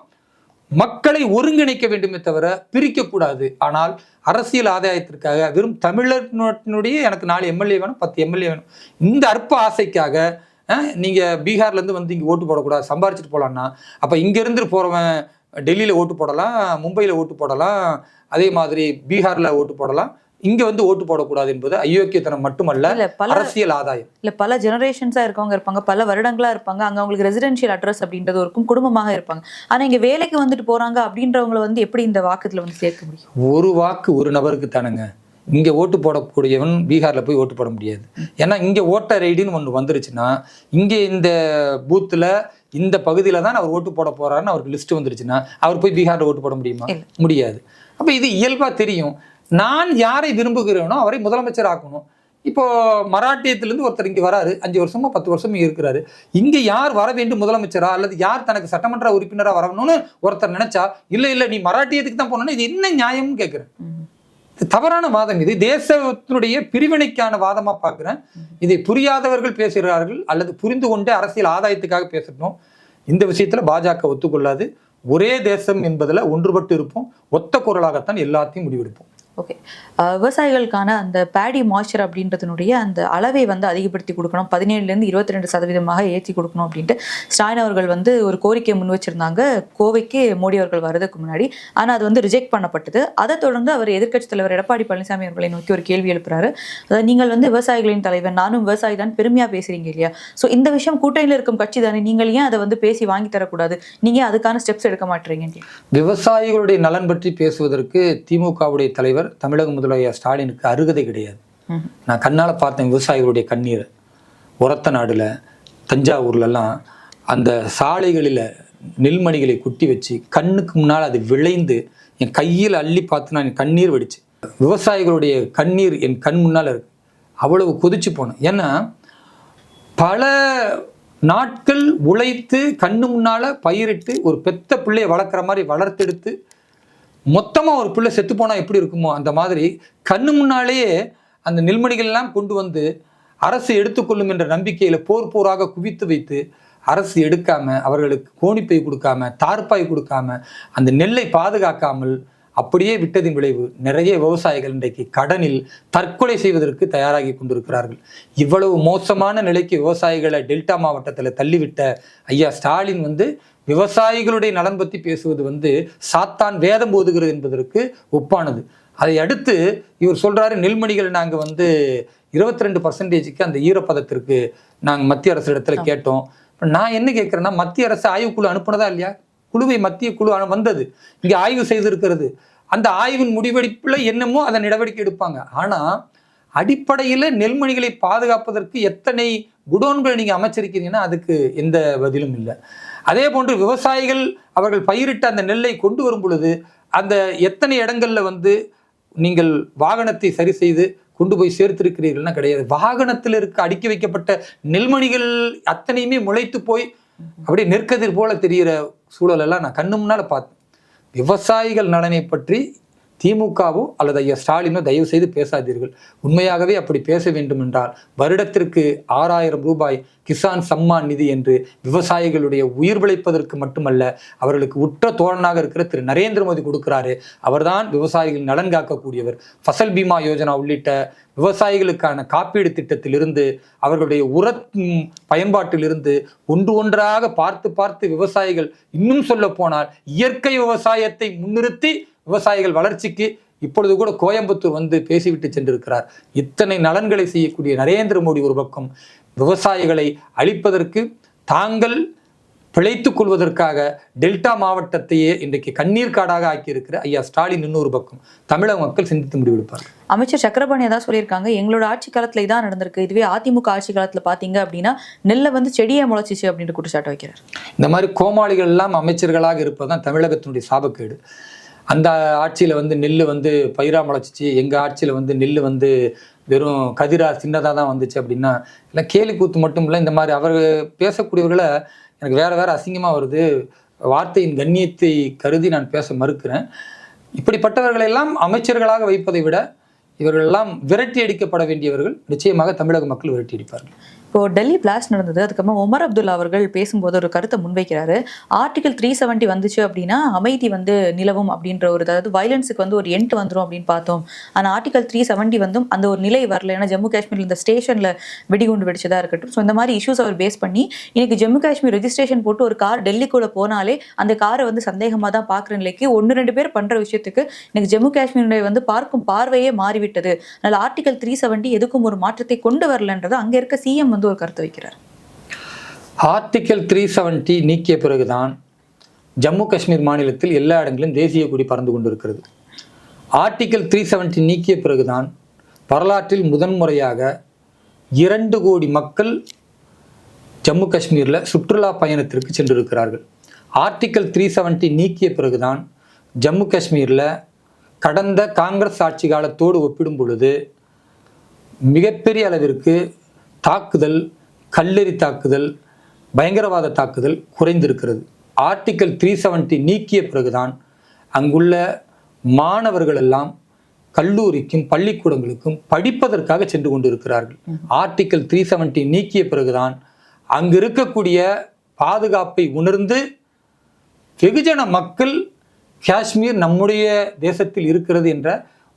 மக்களை ஒருங்கிணைக்க வேண்டுமே தவிர பிரிக்கக்கூடாது ஆனால் அரசியல் ஆதாயத்திற்காக வெறும் தமிழர்னுடைய எனக்கு நாலு எம்எல்ஏ வேணும் பத்து எம்எல்ஏ வேணும். இந்த அற்ப ஆசைக்காக நீங்கள் பீகார்லேருந்து வந்து இங்கே ஓட்டு போடக்கூடாது சம்பாரிச்சிட்டு போகலான்னா அப்போ இங்கேருந்து போகிறவன் டெல்லியில் ஓட்டு போடலாம் மும்பையில் ஓட்டு போடலாம் அதே மாதிரி பீகாரில் ஓட்டு போடலாம் இங்க வந்து ஓட்டு போடக்கூடாது என்பது அயோக்கியத்தனம் மட்டுமல்ல பல அரசியல் ஆதாயம். இல்ல பல ஜெனரேஷன்ஸா இருக்கவங்க இருப்பாங்க பல வருடங்களா இருப்பாங்க அங்க அவங்களுக்கு ரெசிடென்ஷியல் அட்ரஸ் அப்படின்றது இருக்கும் குடும்பமாக இருப்பாங்க. ஆனா இங்க வேலைக்கு வந்துட்டு போறாங்க அப்படின்றவங்கள வந்து எப்படி இந்த வாக்குல வந்து சேர்க்க முடியும்? ஒரு வாக்கு ஒரு நபருக்கு தானுங்க. இங்க ஓட்டு போடக்கூடியவன் பீகார்ல போய் ஓட்டு போட முடியாது. ஏன்னா இங்க ஓட்டர் ஐடின்னு ஒன்று வந்துருச்சுன்னா இங்க இந்த பூத்துல இந்த பகுதியில தான் அவர் ஓட்டு போட போறாருன்னு அவருக்கு லிஸ்ட் வந்துருச்சுன்னா அவர் போய் பீகார்ல ஓட்டு போட முடியுமா. முடியாது. அப்ப இது இயல்பா தெரியும். நான் யாரை விரும்புகிறேனோ அவரை முதலமைச்சர் ஆக்கணும் இப்போ மராட்டியத்திலிருந்து ஒருத்தர் இங்க வராரு அஞ்சு வருஷமா பத்து வருஷமா இருக்கிறாரு. இங்க யார் வர வேண்டும் முதலமைச்சரா? அல்லது யார் தனக்கு சட்டமன்ற உறுப்பினரா வரணும்னு ஒருத்தர் நினைச்சா இல்ல இல்ல நீ மராட்டியத்துக்கு தான் போனோம்னா இது என்ன நியாயம்னு கேட்கிறேன் தவறான வாதம் இது. தேசத்தினுடைய பிரிவினைக்கான வாதமா பார்க்கிறேன் இதை புரியாதவர்கள் பேசுகிறார்கள் அல்லது புரிந்து கொண்டு அரசியல் ஆதாயத்துக்காக பேசணும் இந்த விஷயத்துல பாஜக ஒத்துக்கொள்ளாது. ஒரே தேசம் என்பதுல ஒன்றுபட்டு இருப்போம். ஒத்த குரலாகத்தான் எல்லாத்தையும் முடிவெடுப்போம். ஓகே விவசாயிகளுக்கான அந்த பேடி மாய்ச்சர் அப்படின்றதுனுடைய அந்த அளவை வந்து அதிகப்படுத்தி கொடுக்கணும். பதினேழுலேருந்து இருபத்தி ரெண்டு சதவீதமாக ஏற்றி கொடுக்கணும் அப்படின்ட்டு ஸ்டாலின் அவர்கள் வந்து ஒரு கோரிக்கையை முன் வச்சிருந்தாங்க. கோவைக்கு மோடி அவர்கள் வர்றதுக்கு முன்னாடி. ஆனால் அது வந்து ரிஜெக்ட் பண்ணப்பட்டது. அதை தொடர்ந்து அவர் எதிர்க்கட்சித் தலைவர் எடப்பாடி பழனிசாமி அவர்களை நோக்கி ஒரு கேள்வி எழுப்புறாரு. அதாவது நீங்கள் வந்து விவசாயிகளின் தலைவர் நானும் விவசாயி தான் பெருமையாக பேசுறீங்க இல்லையா? ஸோ இந்த விஷயம் கூட்டணியில் இருக்கும் கட்சி தானே நீங்கள் ஏன் அதை வந்து பேசி வாங்கி தரக்கூடாது? நீங்கள் அதுக்கான ஸ்டெப்ஸ் எடுக்க மாட்டீங்க? விவசாயிகளுடைய நலன் பற்றி பேசுவதற்கு திமுகவுடைய தலைவர் முதல்வர் தமிழக முதல்வர் ஸ்டாலினுக்கு அருகதை கிடையாது. நான் கண்ணால் பார்த்தேன் விவசாயிகளுடைய கண்ணீர். உரத்த நாடில் தஞ்சாவூர்லலாம் அந்த சாலைகளில் நெல்மணிகளை குட்டி வச்சு கண்ணுக்கு முன்னால் அது விளைந்து என் கையில் அள்ளி பார்த்து நான் கண்ணீர் வெடிச்சு. விவசாயிகளுடைய கண்ணீர் என் கண் முன்னால் இருக்கு. அவ்வளவு கொதிச்சு போனேன். ஏன்னா பல நாட்கள் உழைத்து கண்ணு முன்னால் பயிரிட்டு ஒரு பெத்த பிள்ளையை வளர்க்குற மாதிரி வளர்த்தெடுத்து மொத்தமாக ஒரு பிள்ளை செத்து போனால் எப்படி இருக்குமோ அந்த மாதிரி கண்ணு முன்னாலேயே அந்த நெல்மணிகள்லாம் கொண்டு வந்து அரசு எடுத்துக்கொள்ளும் என்ற நம்பிக்கையில் போர் போராக குவித்து வைத்து அரசு எடுக்காம அவர்களுக்கு கோணிப்பை கொடுக்காம தார்ப்பாய் கொடுக்காம அந்த நெல்லை பாதுகாக்காமல் அப்படியே விட்டதின் விளைவு நிறைய விவசாயிகள் இன்றைக்கு கடனில் தற்கொலை செய்வதற்கு தயாராகி கொண்டிருக்கிறார்கள். இவ்வளவு மோசமான நிலைக்கு விவசாயிகளை டெல்டா மாவட்டத்தில் தள்ளிவிட்ட ஐயா ஸ்டாலின் வந்து விவசாயிகளுடைய நலன் பற்றி பேசுவது வந்து சாத்தான் வேதம் போதுகிறது என்பதற்கு ஒப்பானது. அதை அடுத்து இவர் சொல்றாரு நெல்மணிகள் நாங்கள் வந்து இருபத்தி ரெண்டு பர்சன்டேஜுக்கு அந்த ஈரப்பதத்திற்கு நாங்கள் மத்திய அரசு இடத்துல கேட்டோம். இப்ப நான் என்ன கேட்குறேன்னா மத்திய அரசு ஆய்வுக்குழு அனுப்புனதா இல்லையா? குழுவை மத்திய குழு வந்தது. இங்கே ஆய்வு செய்திருக்கிறது. அந்த ஆய்வின் முடிவெடுப்பில் என்னமோ அதை நடவடிக்கை எடுப்பாங்க. ஆனால் அடிப்படையில் நெல்மணிகளை பாதுகாப்பதற்கு எத்தனை குடோன்களை நீங்கள் அமைச்சிருக்கிறீங்கன்னா அதுக்கு எந்த பதிலும் இல்லை. அதே போன்று விவசாயிகள் அவர்கள் பயிரிட்ட அந்த நெல்லை கொண்டு வரும் பொழுது அந்த எத்தனை இடங்களில் வந்து நீங்கள் வாகனத்தை சரி செய்து கொண்டு போய் சேர்த்திருக்கிறீர்கள்னா கிடையாது. வாகனத்தில் இருக்க அடுக்கி வைக்கப்பட்ட நெல்மணிகள் அத்தனையுமே முளைத்து போய் அப்படியே நெற்கதிர் போல தெரிகிற சூழலெல்லாம் நான் கண்ணு முன்னால் பார்த்தேன். விவசாயிகள் நலனை பற்றி திமுகவோ அல்லது ஐயா ஸ்டாலினோ தயவு செய்து பேசாதீர்கள். உண்மையாகவே அப்படி பேச வேண்டுமென்றால் வருடத்திற்கு ஆறாயிரம் ரூபாய் கிசான் சம்மான் நிதி என்று விவசாயிகளுடைய உயிர் பிழைப்பதற்கு மட்டுமல்ல அவர்களுக்கு உற்ற தோழனாக இருக்கிற திரு நரேந்திர மோடி கொடுக்கிறாரு. அவர்தான் விவசாயிகள் நலன் காக்கக்கூடியவர். ஃபசல் பீமா யோஜனா உள்ளிட்ட விவசாயிகளுக்கான காப்பீடு திட்டத்திலிருந்து அவர்களுடைய உர பயன்பாட்டிலிருந்து ஒன்று ஒன்றாக பார்த்து பார்த்து விவசாயிகள் இன்னும் சொல்ல போனால் இயற்கை விவசாயத்தை முன்னிறுத்தி விவசாயிகள் வளர்ச்சிக்கு இப்பொழுது கூட கோயம்புத்தூர் வந்து பேசிவிட்டு சென்றிருக்கிறார். இத்தனை நலன்களை செய்யக்கூடிய நரேந்திர மோடி ஒரு பக்கம் விவசாயிகளை அழிப்பதற்கு தாங்கள் பிழைத்துக் கொள்வதற்காக டெல்டா மாவட்டத்தையே இன்றைக்கு கண்ணீர் காடாக ஆக்கியிருக்கிற ஐயா ஸ்டாலின் இன்னொரு பக்கம். தமிழக மக்கள் சிந்தித்து முடிவெடுப்பார்கள் அமைச்சர் சக்கரபாணி தான் சொல்லியிருக்காங்க? எங்களோட ஆட்சி காலத்துல இதான் நடந்திருக்கு. இதுவே அதிமுக ஆட்சி காலத்துல பாத்தீங்க அப்படின்னா நெல்லை வந்து செடியை முளைச்சிச்சு அப்படின்ற குற்றச்சாட்டு வைக்கிறார். இந்த மாதிரி கோமாளிகள் எல்லாம் அமைச்சர்களாக இருப்பதுதான் தமிழகத்தினுடைய சாபக்கேடு. அந்த ஆட்சியில் வந்து நெல் வந்து பயிரா முளைச்சிச்சு எங்கள் ஆட்சியில் வந்து நெல் வந்து வெறும் கதிரா சின்னதாக தான் வந்துச்சு அப்படின்னா இல்லை கேலி கூத்து மட்டும் இல்லை இந்த மாதிரி அவர் பேசக்கூடியவர்களை எனக்கு வேறு வேறு அசிங்கமாக வருது. வார்த்தையின் கண்ணியத்தை கருதி நான் பேச மறுக்கிறேன். இப்படிப்பட்டவர்களெல்லாம் அமைச்சர்களாக வைப்பதை விட இவர்களெல்லாம் விரட்டி அடிக்கப்பட வேண்டியவர்கள் நிச்சயமாக தமிழக மக்கள் விரட்டி அடிப்பார்கள். இப்போ டெல்லி பிளாஸ்ட் நடந்தது. அதுக்கப்புறம் உமர் அப்துல்லா அவர்கள் பேசும்போது ஒரு கருத்தை முன்வைக்கிறாரு. ஆர்டிகல் த்ரீ செவன்ட்டி வந்துச்சு அப்படின்னா அமைதி வந்து நிலவும் அப்படின்ற ஒரு அதாவது வயலன்ஸுக்கு வந்து ஒரு எண்ட் வந்துடும் அப்படின்னு பார்த்தோம். ஆனால் ஆர்டிகல் த்ரீ செவன்ட்டி வந்தும் அந்த ஒரு நிலை வரல. ஏன்னா ஜம்மு காஷ்மீரில் இந்த ஸ்டேஷனில் வெடிகுண்டு வெடிச்சதாக இருக்கட்டும். ஸோ இந்த மாதிரி இஷ்யூஸ் அவர் பேஸ் பண்ணி இன்னைக்கு ஜம்மு காஷ்மீர் ரெஜிஸ்ட்ரேஷன் போட்டு ஒரு கார் டெல்லிக்குள்ள போனாலே அந்த காரை வந்து சந்தேகமாக தான் பார்க்குற நிலைக்கு ஒன்று ரெண்டு பேர் பண்ணுற விஷயத்துக்கு இன்னைக்கு ஜம்மு காஷ்மீருடைய வந்து பார்க்கும் பார்வையே மாறிவிட்டது. அதனால் ஆர்டிகல் த்ரீ செவன்ட்டி எதுக்கும் ஒரு மாற்றத்தை கொண்டு வரலன்றது அங்கே இருக்க சிஎம் வந்து ஒரு கருத்து வைக்கிறார். ஆர்டிக்கல் த்ரீ செவன்டி நீக்கிய பிறகுதான் ஜம்மு காஷ்மீர் மாநிலத்தில் எல்லா இடங்களிலும் தேசிய கொடி பறந்து கொண்டிருக்கிறது. ஆர்டிக்கல் த்ரீ செவன்டி நீக்கிய பிறகுதான் வரலாற்றில் முதன்முறையாக இரண்டு கோடி மக்கள் ஜம்மு காஷ்மீரில் சுற்றுலா பயணத்திற்கு சென்றிருக்கிறார்கள். ஆர்டிக்கல் த்ரீ செவன்டி நீக்கிய பிறகுதான் ஜம்மு காஷ்மீரில் கடந்த காங்கிரஸ் ஆட்சி காலத்தோடு ஒப்பிடும் பொழுது மிகப்பெரிய அளவிற்கு தாக்குதல் கல்லெறி தாக்குதல் பயங்கரவாத தாக்குதல் குறைந்திருக்கிறது. ஆர்டிக்கல் த்ரீ செவன்ட்டி நீக்கிய பிறகுதான் அங்குள்ள மாணவர்கள் எல்லாம் கல்லூரிக்கும் பள்ளிக்கூடங்களுக்கும் படிப்பதற்காக சென்று கொண்டிருக்கிறார்கள். ஆர்டிக்கல் த்ரீ செவன்ட்டி நீக்கிய பிறகுதான் அங்கு இருக்கக்கூடிய பாதுகாப்பை உணர்ந்து வெகுஜன மக்கள் காஷ்மீர் நம்முடைய தேசத்தில் இருக்கிறது என்ற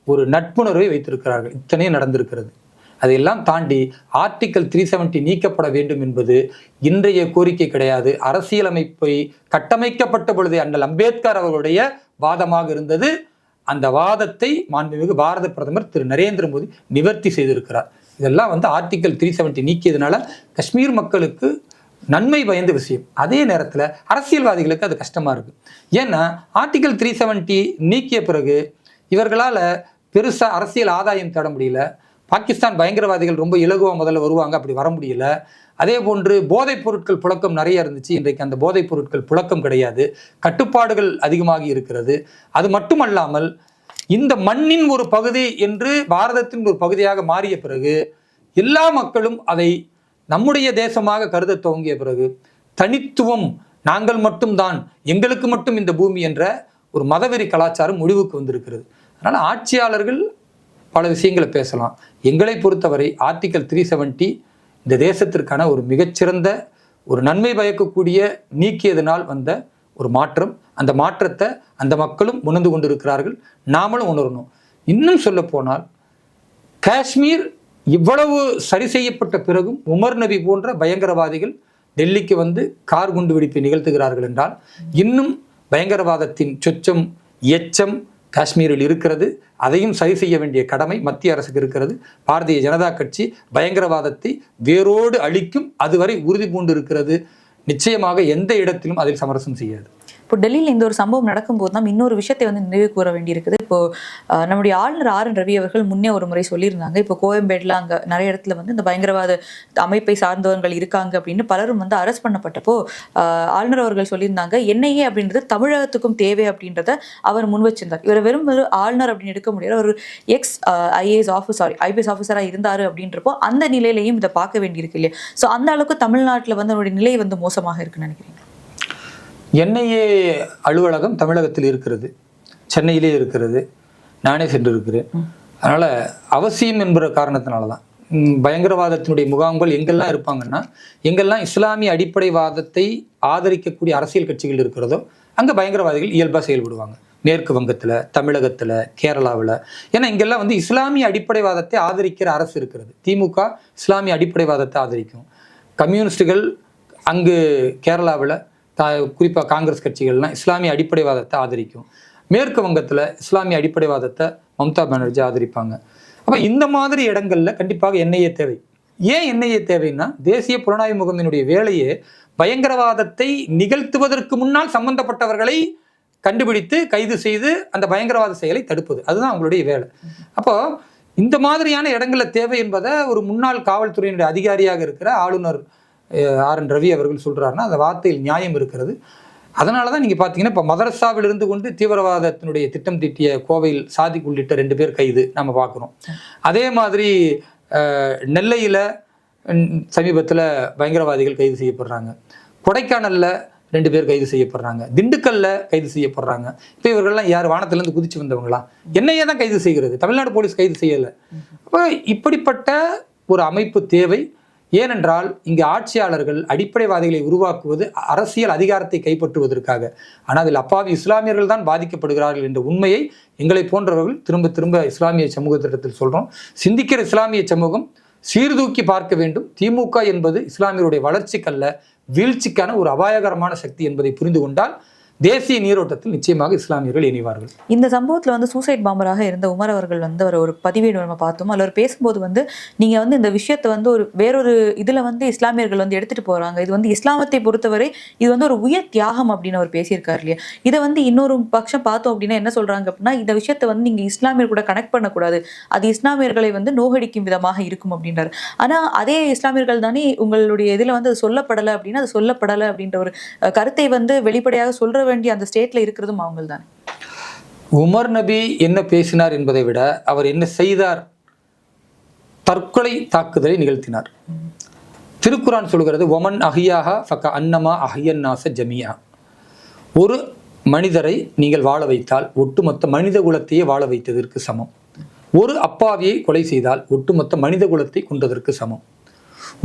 ஒரு நட்புணர்வை வைத்திருக்கிறார்கள். இத்தனையும் நடந்திருக்கிறது. அதையெல்லாம் தாண்டி ஆர்டிக்கல் த்ரீ செவன்ட்டி நீக்கப்பட வேண்டும் என்பது இன்றைய கோரிக்கை கிடையாது. அரசியலமைப்பை கட்டமைக்கப்பட்ட பொழுது அண்ணல் அம்பேத்கர் அவர்களுடைய வாதமாக இருந்தது. அந்த வாதத்தை மாண்புமிகு பாரத பிரதமர் திரு நரேந்திர மோடி நிவர்த்தி செய்திருக்கிறார். இதெல்லாம் வந்து ஆர்டிக்கல் த்ரீ செவன்ட்டி நீக்கியதுனால காஷ்மீர் மக்களுக்கு நன்மை பயந்த விஷயம். அதே நேரத்தில் அரசியல்வாதிகளுக்கு அது கஷ்டமாக இருக்குது ஏன்னா ஆர்டிக்கல் த்ரீ செவன்ட்டி நீக்கிய பிறகு இவர்களால் பெருசாக அரசியல் ஆதாயம் தேட முடியல. பாகிஸ்தான் பயங்கரவாதிகள் ரொம்ப இலகுவா முதல்ல வருவாங்க அப்படி வர முடியல. அதே போன்று போதைப் பொருட்கள் புழக்கம் நிறைய இருந்துச்சு. இன்றைக்கு அந்த போதைப் பொருட்கள் புழக்கம் கிடையாது. கட்டுப்பாடுகள் அதிகமாகி இருக்கிறது. அது மட்டுமல்லாமல் இந்த மண்ணின் ஒரு பகுதி என்று பாரதத்தின் ஒரு பகுதியாக மாறிய பிறகு எல்லா மக்களும் அதை நம்முடைய தேசமாக கருத துவங்கிய பிறகு தனித்துவம் நாங்கள் மட்டும்தான் எங்களுக்கு மட்டும் இந்த பூமி என்ற ஒரு மதவெறி கலாச்சாரம் முடிவுக்கு வந்திருக்கிறது. அதனால் ஆட்சியாளர்கள் பல விஷயங்களை பேசலாம். எங்களை பொறுத்தவரை ஆர்டிகல் த்ரீ செவன்ட்டி இந்த தேசத்திற்கான ஒரு மிகச்சிறந்த ஒரு நன்மை பயக்கக்கூடிய நீக்கியதனால் வந்த ஒரு மாற்றம். அந்த மாற்றத்தை அந்த மக்களும் உணர்ந்து கொண்டிருக்கிறார்கள். நாமளும் உணரணும். இன்னும் சொல்ல போனால் காஷ்மீர் இவ்வளவு சரி செய்யப்பட்ட பிறகும் உமர் நபி போன்ற பயங்கரவாதிகள் டெல்லிக்கு வந்து கார் குண்டு வெடிப்பை நிகழ்த்துகிறார்கள் என்றால் இன்னும் பயங்கரவாதத்தின் சொச்சம் எச்சம் காஷ்மீரில் இருக்கிறது. அதையும் சரி செய்ய வேண்டிய கடமை மத்திய அரசுக்கு இருக்கிறது. பாரதிய ஜனதா கட்சி பயங்கரவாதத்தை வேரோடு அழிக்கும் அதுவரை உறுதி பூண்டு இருக்கிறது நிச்சயமாக எந்த இடத்திலும் அதில் சமரசம் செய்யாது. இப்போ டெல்லியில் இந்த ஒரு சம்பவம் நடக்கும்போது தான் இன்னொரு விஷயத்தை வந்து நினைவு கூற வேண்டியிருக்குது. இப்போ நம்முடைய ஆளுநர் ஆர் என் ரவி அவர்கள் முன்னே ஒரு முறை சொல்லியிருந்தாங்க. இப்போ கோயம்பேடில் அங்கே நிறைய இடத்துல வந்து இந்த பயங்கரவாத அமைப்பை சார்ந்தவர்கள் இருக்காங்க அப்படின்னு பலரும் வந்து அரெஸ்ட் பண்ணப்பட்டப்போ ஆளுநர் அவர்கள் சொல்லியிருந்தாங்க என்ஐஏ அப்படின்றது தமிழகத்துக்கும் தேவை அப்படின்றத அவர் முன் வச்சிருந்தார். இவர் வெறும் ஒரு ஆளுநர் அப்படின்னு எடுக்க முடியாது ஒரு ex IAS office sorry IPS ஆஃபீஸராக இருந்தார் அப்படின்றப்போ அந்த நிலையிலையும் இதை பார்க்க வேண்டியிருக்கு இல்லையா? ஸோ அந்த அளவுக்கு தமிழ்நாட்டில் வந்து அவருடைய நிலை வந்து மோசமாக இருக்குன்னு நினைக்கிறீங்க? என்ஐஏ அலுவலகம் தமிழகத்தில் இருக்கிறது. சென்னையிலே இருக்கிறது. நானே சென்று இருக்கிறேன் அதனால அவசியம் என்கிற காரணத்தினால தான் பயங்கரவாதத்தினுடைய முகாம்கள் எங்கெல்லாம் இருப்பாங்கன்னா எங்கெல்லாம் இஸ்லாமிய அடிப்படைவாதத்தை ஆதரிக்கக்கூடிய அரசியல் கட்சிகள் இருக்கிறதோ அங்கே பயங்கரவாதிகள் இயல்பாக செயல்படுவாங்க. மேற்கு வங்கத்தில் தமிழகத்தில் கேரளாவில். ஏன்னா இங்கெல்லாம் வந்து இஸ்லாமிய அடிப்படைவாதத்தை ஆதரிக்கிற அரசு இருக்கிறது. திமுக இஸ்லாமிய அடிப்படைவாதத்தை ஆதரிக்கும். கம்யூனிஸ்டுகள் அங்கு கேரளாவில் குறிப்பாக காங்கிரஸ் கட்சிகள்லாம் இஸ்லாமிய அடிப்படைவாதத்தை ஆதரிக்கும். மேற்கு வங்கத்தில் இஸ்லாமிய அடிப்படைவாதத்தை மம்தா பானர்ஜி ஆதரிப்பாங்க. அப்போ இந்த மாதிரி இடங்களில் கண்டிப்பாக என்ஐஏ தேவை. ஏன் என்ஐஏ தேவைன்னா தேசிய புலனாய்வு முகமினுடைய வேலையே பயங்கரவாதத்தை நிகழ்த்துவதற்கு முன்னால் சம்பந்தப்பட்டவர்களை கண்டுபிடித்து கைது செய்து அந்த பயங்கரவாத செயலை தடுப்பது. அதுதான் அவங்களுடைய வேலை. அப்போ இந்த மாதிரியான இடங்களில் தேவை என்பதை ஒரு முன்னாள் காவல்துறையினுடைய அதிகாரியாக இருக்கிற ஆளுநர் ஆர் என் ரவி அவர்கள் சொல்கிறாருன்னா அந்த வார்த்தையில் நியாயம் இருக்கிறது. அதனால தான் நீங்கள் பார்த்தீங்கன்னா இப்போ மதரசாவில் இருந்து கொண்டு தீவிரவாதத்தினுடைய திட்டம் தீட்டிய கோவையில் சாதிக் உள்ளிட்ட ரெண்டு பேர் கைது நம்ம பார்க்குறோம் அதே மாதிரி நெல்லையில் சமீபத்தில் பயங்கரவாதிகள் கைது செய்யப்படுறாங்க. கொடைக்கானலில் ரெண்டு பேர் கைது செய்யப்படுறாங்க. திண்டுக்கல்ல கைது செய்யப்படுறாங்க. இப்போ இவர்கள்லாம் யார் வானத்திலேருந்து குதிச்சு வந்தவங்களா? என்னையே தான் கைது செய்கிறது. தமிழ்நாடு போலீஸ் கைது செய்யலை. அப்போ இப்படிப்பட்ட ஒரு அமைப்பு தேவை. ஏனென்றால் இங்கு ஆட்சியாளர்கள் அடிப்படைவாதிகளை உருவாக்குவது அரசியல் அதிகாரத்தை கைப்பற்றுவதற்காக. ஆனால் அதில் அப்பாவி இஸ்லாமியர்கள் தான் பாதிக்கப்படுகிறார்கள் என்ற உண்மையை எங்களை போன்றவர்கள் திரும்ப திரும்ப இஸ்லாமிய சமூகத்திடத்தில் சொல்கிறோம் சிந்திக்கிற இஸ்லாமிய சமூகம் சீர்தூக்கி பார்க்க வேண்டும். திமுக என்பது இஸ்லாமியருடைய வளர்ச்சிக்கல்ல வீழ்ச்சிக்கான ஒரு அபாயகரமான சக்தி என்பதை புரிந்து கொண்டால் தேசிய நீரோட்டத்தில் நிச்சயமாக இஸ்லாமியர்கள் இணைவார்கள். இந்த சம்பவத்தில் வந்து சூசைட் பாம்பராக இருந்த உமர் அவர்கள் வந்து அவர் ஒரு பதிவேடு நம்ம பார்த்தோம். அதில் அவர் பேசும்போது வந்து நீங்கள் வந்து இந்த விஷயத்தை வந்து ஒரு வேறொரு இதில் வந்து இஸ்லாமியர்கள் வந்து எடுத்துகிட்டு போகிறாங்க இது வந்து இஸ்லாமத்தை பொறுத்தவரை இது வந்து ஒரு உயர் தியாகம் அப்படின்னு அவர் பேசியிருக்காரு இல்லையா? இதை வந்து இன்னொரு பட்சம் பார்த்தோம் அப்படின்னா என்ன சொல்றாங்க அப்படின்னா இந்த விஷயத்தை வந்து நீங்கள் இஸ்லாமியர் கூட கனெக்ட் பண்ணக்கூடாது. அது இஸ்லாமியர்களை வந்து நோகடிக்கும் விதமாக இருக்கும் அப்படின்றாரு. ஆனால் அதே இஸ்லாமியர்கள் தானே உங்களுடைய இதில் வந்து அது சொல்லப்படலை அப்படின்னா அது சொல்லப்படலை அப்படின்ற ஒரு கருத்தை வந்து வெளிப்படையாக சொல்கிற வேண்டிய அந்த ஸ்டேட்ல இருக்கிறதும் அவங்க தானே உமர் நபி என்ன பேசினார் என்பதை விட அவர் என்ன செய்தார்? தற்கொலை தாக்குதலை நிகழ்த்தினார். திருக்குறான் சொல்கிறது ஒமன் அஹியாஹா ஃபக்க அன்னமா அஹியன்னாச ஜமியா ஒரு மனிதரை நீங்கள் வாழ வைத்தால் ஒட்டுமொத்த மனித குலத்தையே வாழ வைத்ததற்கு சமம். ஒரு அப்பாவியை கொலை செய்தால் ஒட்டுமொத்த மனித குலத்தை கொண்டதற்கு சமம்.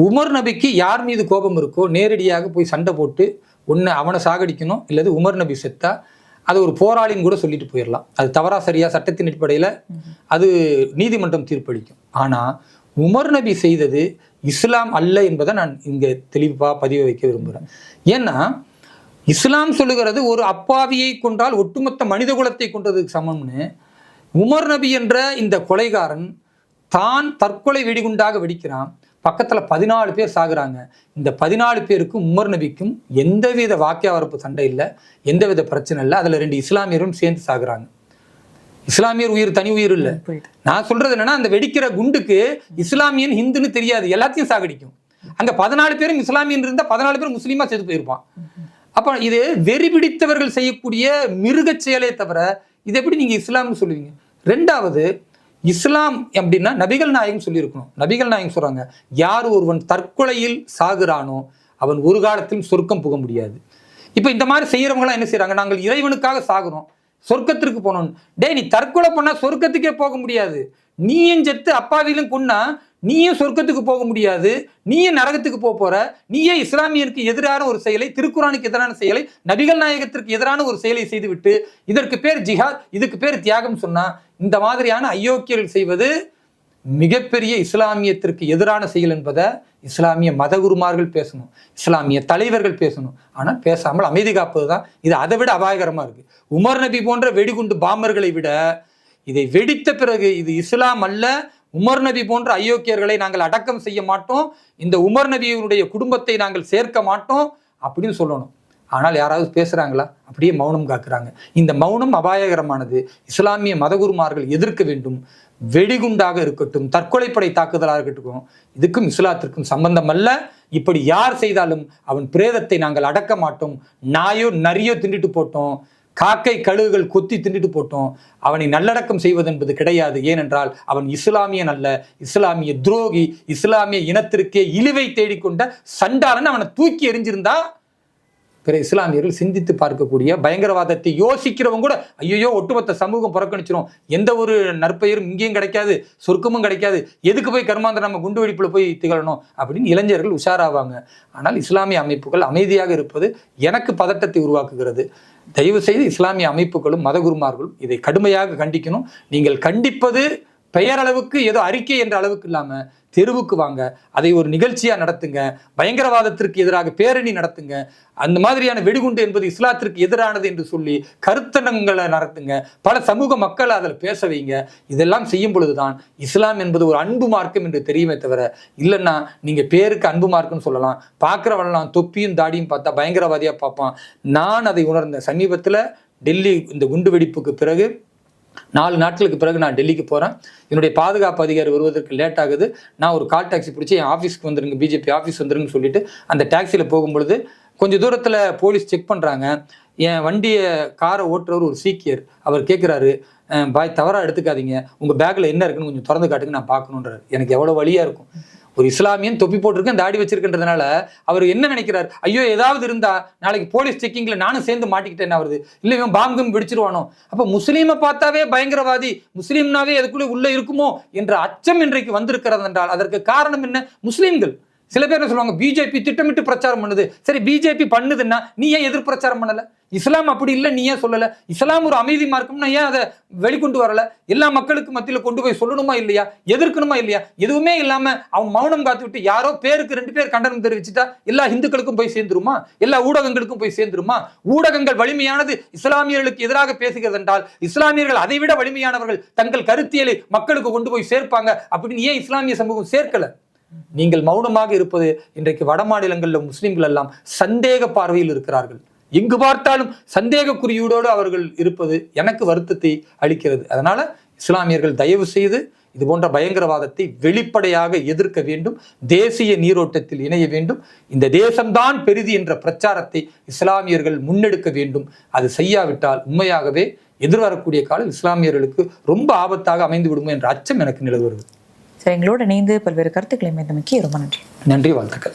உமர் நபிக்கு யார் மீது கோபம் இருக்கோ நேரடியாக போய் சண்டை போட்டு ஒன்று அவனை சாகடிக்கணும் இல்லது உமர் நபி செத்தா அது ஒரு போராளின்னு கூட சொல்லிட்டு போயிடலாம் அது தவறா சரியா சட்டத்தின் அடிப்படையில் அது நீதிமன்றம் தீர்ப்பளிக்கும். ஆனால் உமர் நபி செய்தது இஸ்லாம் அல்ல என்பதை நான் இங்கே தெளிவாக பதிவு வைக்க விரும்புகிறேன் ஏன்னா இஸ்லாம் சொல்லுகிறது ஒரு அப்பாவியை கொன்றால் ஒட்டுமொத்த மனித குலத்தை கொன்றதுக்கு சமம்னு உமர் நபி என்ற இந்த கொலைகாரன் தான் தற்கொலை வெடிகுண்டாக வெடிக்கிறான். பக்கத்துல பதினாலு பேர் சாகுறாங்க. இந்த பதினாலு பேருக்கும் உமர் நபிக்கும் எந்தவித வாக்கிய வரப்பு சண்டை இல்லை எந்தவித பிரச்சனை இல்லை. அதுல ரெண்டு இஸ்லாமியரும் சேர்ந்து சாகுறாங்க. இஸ்லாமியர் உயிர் தனி உயிர் இல்ல. நான் சொல்றது என்னன்னா அந்த வெடிக்கிற குண்டுக்கு இஸ்லாமியன் ஹிந்துன்னு தெரியாது. எல்லாத்தையும் சாகடிக்கும். அங்க பதினாலு பேரும் இஸ்லாமியன் இருந்தா பதினாலு பேரும் முஸ்லீமா செத்து போயிருப்பான். அப்ப இது வெறி பிடித்தவர்கள் செய்யக்கூடிய மிருகச் செயலே தவிர இது எப்படி நீங்க இஸ்லாம்னு சொல்லுவீங்க? ரெண்டாவது இஸ்லாம் அப்படின்னா நபிகள் நாயகம் சொல்லியிருக்கணும். நபிகள் நாயகம் சொல்கிறாங்க யார் ஒருவன் தற்கொலையில் சாகுறானோ அவன் ஒரு காலத்திலும் சொர்க்கம் புக முடியாது. இப்போ இந்த மாதிரி செய்கிறவங்களாம் என்ன செய்கிறாங்க நாங்கள் இறைவனுக்காக சாகுறோம். சொர்க்கத்திற்கு போனோம். டேய் நீ தற்கொலை பண்ணால் சொர்க்கத்துக்கே போக முடியாது. நீயும் செத்து அப்பாவிலும் கொன்னா நீயும் சொர்க்கத்துக்கு போக முடியாது. நீயும் நரகத்துக்கு போக போற. நீயே இஸ்லாமியருக்கு எதிரான ஒரு செயலை திருக்குறானுக்கு எதிரான செயலை நபிகள் நாயகத்திற்கு எதிரான ஒரு செயலை செய்துவிட்டு இதற்கு பேர் ஜிஹாத் இதுக்கு பேர் தியாகம் சொன்னா இந்த மாதிரியான அயோக்கியர்கள் செய்வது மிகப்பெரிய இஸ்லாமியத்திற்கு எதிரான செயல் என்பதை இஸ்லாமிய மதகுருமார்கள் பேசணும். இஸ்லாமிய தலைவர்கள் பேசணும். ஆனால் பேசாமல் அமைதி காப்பது தான். இது அதை விட அபாயகரமாக இருக்கு. உமர் நபி போன்ற வெடிகுண்டு பாம்பர்களை விட இதை வெடித்த பிறகு இது இஸ்லாம் அல்ல உமர் நபி போன்ற அயோக்கியர்களை நாங்கள் அடக்கம் செய்ய மாட்டோம். இந்த உமர் நபியினுடைய குடும்பத்தை நாங்கள் சேர்க்க மாட்டோம் அப்படின்னு சொல்லணும். ஆனால் யாராவது பேசுறாங்களா? அப்படியே மௌனம் காக்குறாங்க. இந்த மௌனம் அபாயகரமானது. இஸ்லாமிய மதகுருமார்கள் எதிர்க்க வேண்டும். வெடிகுண்டாக இருக்கட்டும் தற்கொலைப்படை தாக்குதலாக இருக்கட்டும் இதுக்கும் இஸ்லாத்திற்கும் சம்பந்தம் அல்ல இப்படி யார் செய்தாலும் அவன் பிரேதத்தை நாங்கள் அடக்க மாட்டோம். நாயோ நரியோ திண்டுட்டு போட்டோம். காக்கை கழுகுகள் கொத்தி தின்னுட்டு போட்டோம். அவனை நல்லடக்கம் செய்வதென்பது கிடையாது. ஏனென்றால் அவன் இஸ்லாமியன் அல்ல. இஸ்லாமிய துரோகி. இஸ்லாமிய இனத்திற்கே இழிவை தேடிக்கொண்ட சண்டாளன் அவனை தூக்கி எறிஞ்சிருந்தா பிற இஸ்லாமியர்கள் சிந்தித்து பார்க்கக்கூடிய பயங்கரவாதத்தை யோசிக்கிறவங்க கூட ஐயோ ஒட்டுமொத்த சமூகம் புறக்கணிச்சிரும். எந்த ஒரு நற்பெயரும் இங்கேயும் கிடைக்காது சொர்க்கமும் கிடைக்காது. எதுக்கு போய் கர்மாந்திர நம்ம குண்டு வெடிப்பில் போய் திகழணும்? அப்படின்னு இளைஞர்கள் உஷாராவாங்க. ஆனால் இஸ்லாமிய அமைப்புகள் அமைதியாக இருப்பது எனக்கு பதட்டத்தை உருவாக்குகிறது. தயவு செய்து இஸ்லாமிய அமைப்புகளும் மதகுருமார்களும் இதை கடுமையாக கண்டிக்கணும். நீங்கள் கண்டிப்பது பெயரளவுக்கு ஏதோ அறிக்கை என்ற அளவுக்கு இல்லாம தெருவுக்கு வாங்க அதை ஒரு நிகழ்ச்சியா நடத்துங்க பயங்கரவாதத்திற்கு எதிராக பேரணி நடத்துங்க அந்த மாதிரியான வெடிகுண்டு என்பது இஸ்லாத்திற்கு எதிரானது என்று சொல்லி கருத்தனங்களை நடத்துங்க பல சமூக மக்கள் அதில் பேச வைங்க இதெல்லாம் செய்யும் பொழுதுதான் இஸ்லாம் என்பது ஒரு அன்பு மார்க்கம் என்று தெரியுமே தவிர இல்லைன்னா நீங்க பேருக்கு அன்பு மார்க்கம்னு சொல்லலாம். பார்க்குறவெல்லாம் தொப்பியும் தாடியும் பார்த்தா பயங்கரவாதியா பார்ப்பான். நான் அதை உணர்ந்தேன். சமீபத்தில் டெல்லி இந்த குண்டு வெடிப்புக்கு பிறகு நாலு நாட்களுக்கு பிறகு நான் டெல்லிக்கு போகிறேன் என்னுடைய பாதுகாப்பு அதிகாரி வருவதற்கு லேட் ஆகுது. நான் ஒரு கால் டாக்ஸி பிடிச்சி என் ஆஃபீஸ்க்கு வந்துருங்க பிஜேபி ஆஃபீஸ் வந்துருங்கன்னு சொல்லிட்டு அந்த டாக்ஸியில் போகும்பொழுது கொஞ்சம் தூரத்தில் போலீஸ் செக் பண்ணுறாங்க என் வண்டியை காரை ஓட்டுறவர் ஒரு சீக்கியர். அவர் கேட்குறாரு பாய் தவறாக எடுத்துக்காதீங்க. உங்கள் பேக்கில் என்ன இருக்குன்னு கொஞ்சம் திறந்து காட்டுங்க நான் பார்க்கணுன்றாரு எனக்கு எவ்வளோ வழியாக இருக்கும். ஒரு இஸ்லாமியன் தொப்பி போட்டிருக்கேன் தாடி வச்சிருக்கின்றதுனால அவர் என்ன நினைக்கிறார்? ஐயோ ஏதாவது இருந்தா நாளைக்கு போலீஸ் செக்கிங்ல நானும் சேர்ந்து மாட்டிக்கிட்டேன் என்ன வருது இல்ல இவன் பாம்பும் வெடிச்சிருவானோ? அப்ப முஸ்லீமை பார்த்தாவே பயங்கரவாதி முஸ்லீம்னாவே அதுக்குள்ள உள்ள இருக்குமோ என்ற அச்சம் இன்றைக்கு வந்திருக்கிறது என்றால் அதற்கு காரணம் என்ன? முஸ்லீம்கள். சில பேர் என்ன சொல்லுவாங்க பிஜேபி திட்டமிட்டு பிரச்சாரம் பண்ணுது. சரி பிஜேபி பண்ணுதுன்னா நீ ஏன் எதிர் பிரச்சாரம் பண்ணல? இஸ்லாம் அப்படி இல்லை நீ ஏன் சொல்லல? இஸ்லாம் ஒரு அமைதி மார்க்கம்னா ஏன் அதை வெளிக்கொண்டு வரல? எல்லா மக்களுக்கு மத்தியில் கொண்டு போய் சொல்லணுமா இல்லையா? எதிர்க்கணுமா இல்லையா? எதுவுமே இல்லாம அவன் மௌனம் காத்து விட்டு யாரோ பேருக்கு ரெண்டு பேர் கண்டனம் தெரிவிச்சுட்டா எல்லா இந்துக்களுக்கும் போய் சேர்ந்துருமா? எல்லா ஊடகங்களுக்கும் போய் சேர்ந்துருமா? ஊடகங்கள் வலிமையானது இஸ்லாமியர்களுக்கு எதிராக பேசுகிறது என்றால் இஸ்லாமியர்கள் அதை விட வலிமையானவர்கள் தங்கள் கருத்தியலை மக்களுக்கு கொண்டு போய் சேர்ப்பாங்க அப்படின்னு ஏன் இஸ்லாமிய சமூகம் சேர்க்கல? நீங்கள் மௌனமாக இருப்பது இன்றைக்கு வட மாநிலங்களில் முஸ்லிம்கள் எல்லாம் சந்தேக பார்வையில் இருக்கிறார்கள். எங்கு பார்த்தாலும் சந்தேக குறியீடோடு அவர்கள் இருப்பது எனக்கு வருத்தத்தை அளிக்கிறது. அதனால இஸ்லாமியர்கள் தயவு செய்து இது போன்ற பயங்கரவாதத்தை வெளிப்படையாக எதிர்க்க வேண்டும் தேசிய நீரோட்டத்தில் இணைய வேண்டும். இந்த தேசம்தான் பெரிது என்ற பிரச்சாரத்தை இஸ்லாமியர்கள் முன்னெடுக்க வேண்டும். அது செய்யாவிட்டால் உண்மையாகவே எதிர்வரக்கூடிய காலம் இஸ்லாமியர்களுக்கு ரொம்ப ஆபத்தாக அமைந்து விடுமோ என்ற அச்சம் எனக்கு நிலவுகிறது. எங்களோட இணைந்து பல்வேறு கருத்துக்களை மேந்தமைக்கு ரொம்ப நன்றி. நன்றி வாழ்த்துக்கள்.